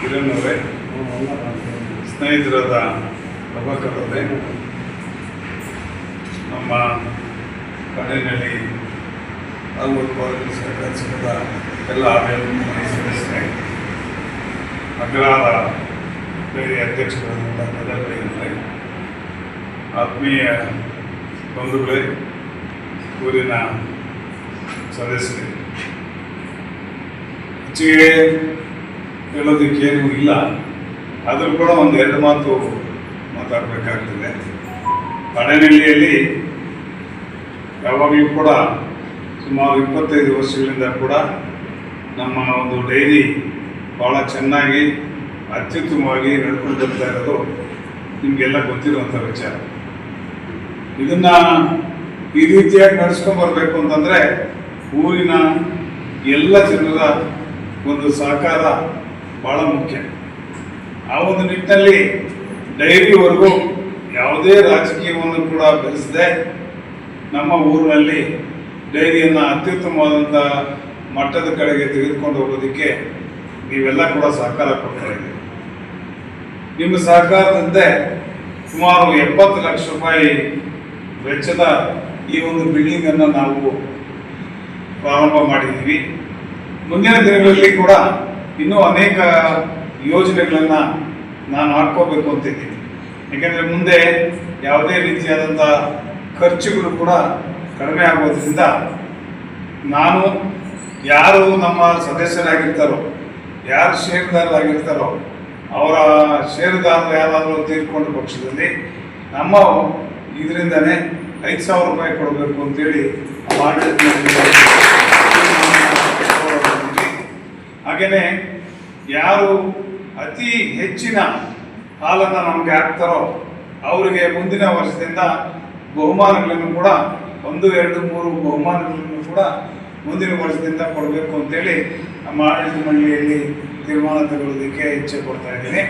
ಕಿರಣ್ ಅವರೇ ಸ್ನೇಹಿತರಾದ ಪ್ರಭಾಕರ್ ಅವರೇ ನಮ್ಮ ಕಡೆಯಲ್ಲಿ ಹಾಗೂ ಕಾಲೇಜು ಸಹಕಾರ ಸಂಘದ ಎಲ್ಲ ಸದಸ್ಯರೇ ಅಗ್ರಹಾರ ಬೇರೆ ಅಧ್ಯಕ್ಷರಾದಂಥ ಪ್ರಜಾಪ್ರಿಯರೇ ಆತ್ಮೀಯ ಬಂಧುಗಳೇ, ಊರಿನ ಸದಸ್ಯರೇ. ಹೆಚ್ಚಿಗೆ ಹೇಳೋದಕ್ಕೇನು ಇಲ್ಲ. ಆದರೂ ಕೂಡ ಒಂದು ಎರಡು ಮಾತು ಮಾತಾಡಬೇಕಾಗ್ತದೆ. ಬಡನಹಳ್ಳಿಯಲ್ಲಿ ಯಾವಾಗಲೂ ಕೂಡ ಸುಮಾರು ಇಪ್ಪತ್ತೈದು ವರ್ಷಗಳಿಂದ ಕೂಡ ನಮ್ಮ ಒಂದು ಡೈರಿ ಭಾಳ ಚೆನ್ನಾಗಿ, ಅತ್ಯುತ್ತಮವಾಗಿ ನಡ್ಕೊಂಡು ಬರ್ತಾ ಇರೋದು ನಿಮಗೆಲ್ಲ ಗೊತ್ತಿರುವಂಥ ವಿಚಾರ. ಇದನ್ನು ಈ ರೀತಿಯಾಗಿ ನಡೆಸ್ಕೊಂಡು ಬರಬೇಕು ಅಂತಂದರೆ ಊರಿನ ಎಲ್ಲ ಜನರ ಒಂದು ಸಹಕಾರ ಬಹಳ ಮುಖ್ಯ. ಆ ಒಂದು ನಿಟ್ಟಿನಲ್ಲಿ ಡೈರಿವರೆಗೂ ಯಾವುದೇ ರಾಜಕೀಯವನ್ನು ಕೂಡ ಬೆಳೆಸದೆ ನಮ್ಮ ಊರಿನಲ್ಲಿ ಡೈರಿಯನ್ನು ಅತ್ಯುತ್ತಮವಾದಂಥ ಮಟ್ಟದ ಕಡೆಗೆ ತೆಗೆದುಕೊಂಡು ಹೋಗೋದಕ್ಕೆ ನೀವೆಲ್ಲ ಕೂಡ ಸಹಕಾರ ಕೊಡ್ತಾ ಇದ್ದೀವಿ ನಿಮ್ಮ ಸಹಕಾರದಂತೆ ಸುಮಾರು ಎಪ್ಪತ್ತು ಲಕ್ಷ ರೂಪಾಯಿ ವೆಚ್ಚದ ಈ ಒಂದು ಬಿಲ್ಡಿಂಗನ್ನು ನಾವು ಪ್ರಾರಂಭ ಮಾಡಿದ್ದೀವಿ. ಮುಂದಿನ ದಿನಗಳಲ್ಲಿ ಕೂಡ ಇನ್ನೂ ಅನೇಕ ಯೋಜನೆಗಳನ್ನು ನಾನು ಹಾಕ್ಕೋಬೇಕು ಅಂತಿದ್ದೀನಿ. ಯಾಕೆಂದರೆ ಮುಂದೆ ಯಾವುದೇ ರೀತಿಯಾದಂಥ ಖರ್ಚುಗಳು ಕೂಡ ಕಡಿಮೆ ಆಗೋದ್ರಿಂದ ನಾನು ಯಾರು ನಮ್ಮ ಸದಸ್ಯರಾಗಿರ್ತಾರೋ, ಯಾರು ಷೇರುದಾರರಾಗಿರ್ತಾರೋ ಅವರ ಷೇರುದಾರರು ಯಾರಾದರೂ ತೀರ್ಕೊಂಡ ಪಕ್ಷದಲ್ಲಿ ನಮ್ಮ ಇದರಿಂದನೇ ಐದು ಸಾವಿರ ರೂಪಾಯಿ ಕೊಡಬೇಕು ಅಂತೇಳಿ ಹಾಗೆಯೇ ಯಾರು ಅತಿ ಹೆಚ್ಚಿನ ಹಾಲನ್ನು ನಮಗೆ ಹಾಕ್ತಾರೋ ಅವರಿಗೆ ಮುಂದಿನ ವರ್ಷದಿಂದ ಬಹುಮಾನಗಳನ್ನು ಕೂಡ ಒಂದು, ಎರಡು, ಮೂರು ಬಹುಮಾನಗಳನ್ನು ಕೂಡ ಮುಂದಿನ ವರ್ಷದಿಂದ ಕೊಡಬೇಕು ಅಂತೇಳಿ ನಮ್ಮ ಆಡಳಿತ ಮಂಡಳಿಯಲ್ಲಿ ತೀರ್ಮಾನ ತಗೊಳ್ಳೋದಕ್ಕೆ ಇಚ್ಛೆ ಕೊಡ್ತಾ ಇದ್ದೀನಿ.